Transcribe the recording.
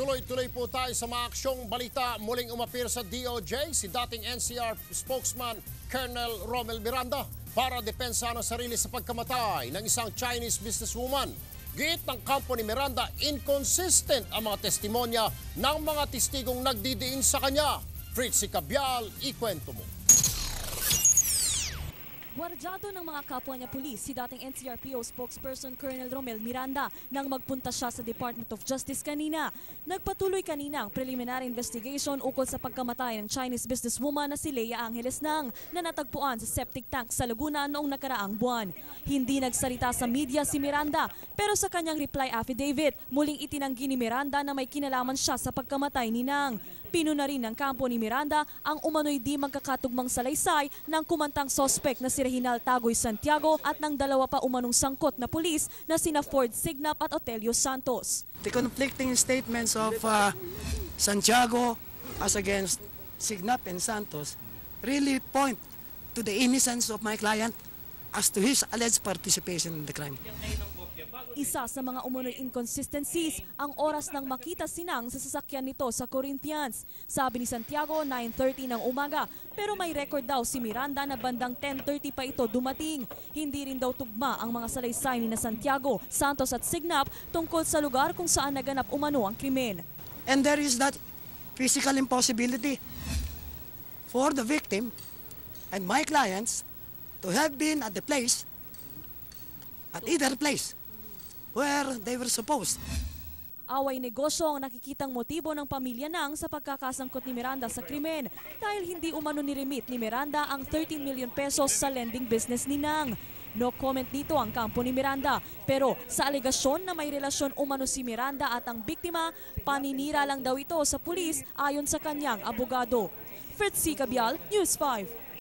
Tuloy-tuloy po tayo sa mga aksyong balita. Muling umapir sa DOJ si dating NCR spokesman Colonel Romel Miranda para depensa ng sarili sa pagkamatay ng isang Chinese businesswoman. Git ng kampo ni Miranda, inconsistent ang mga testimonya ng mga testigong nagdidiin sa kanya. Fritzy Cabial, ikwento mo. Gwardyado ng mga kapwa niya pulis si dating NCRPO spokesperson Colonel Romel Miranda nang magpunta siya sa Department of Justice kanina. Nagpatuloy kanina ang preliminary investigation ukol sa pagkamatay ng Chinese businesswoman na si Leia Angeles Nang na natagpuan sa septic tank sa Laguna noong nakaraang buwan. Hindi nagsalita sa media si Miranda pero sa kanyang reply affidavit, muling itinanggi ni Miranda na may kinalaman siya sa pagkamatay ni Nang. Pinuna rin ng kampo ni Miranda ang umano'y di magkakatugmang salaysay ng kumantang sospek na si Reginal Tagoy Santiago at ng dalawa pa umanong sangkot na pulis na sina Ford Signap at Otelio Santos. The conflicting statements of uh, Santiago as against Signap and Santos really point to the innocence of my client as to his alleged participation in the crime. Isa sa mga umunoy inconsistencies ang oras ng makita sinang sa sasakyan nito sa Corinthians. Sabi ni Santiago, 9.30 ng umaga, pero may record daw si Miranda na bandang 10.30 pa ito dumating. Hindi rin daw tugma ang mga salaysay ni na Santiago, Santos at Signap tungkol sa lugar kung saan naganap umano ang krimen. And there is that physical impossibility for the victim and my clients to have been at the place, at either place, where they were supposed. Away negosyo ang nakikitang motibo ng pamilya nang sa pagkakasangkot ni Miranda sa krimen dahil hindi umano ni-remit ni Miranda ang 13 million pesos sa lending business ni Nang. No comment dito ang kampo ni Miranda pero sa alegasyon na may relasyon umano si Miranda at ang biktima, paninira lang daw ito sa pulis ayon sa kanyang abogado. Fritzy Cabial, News 5.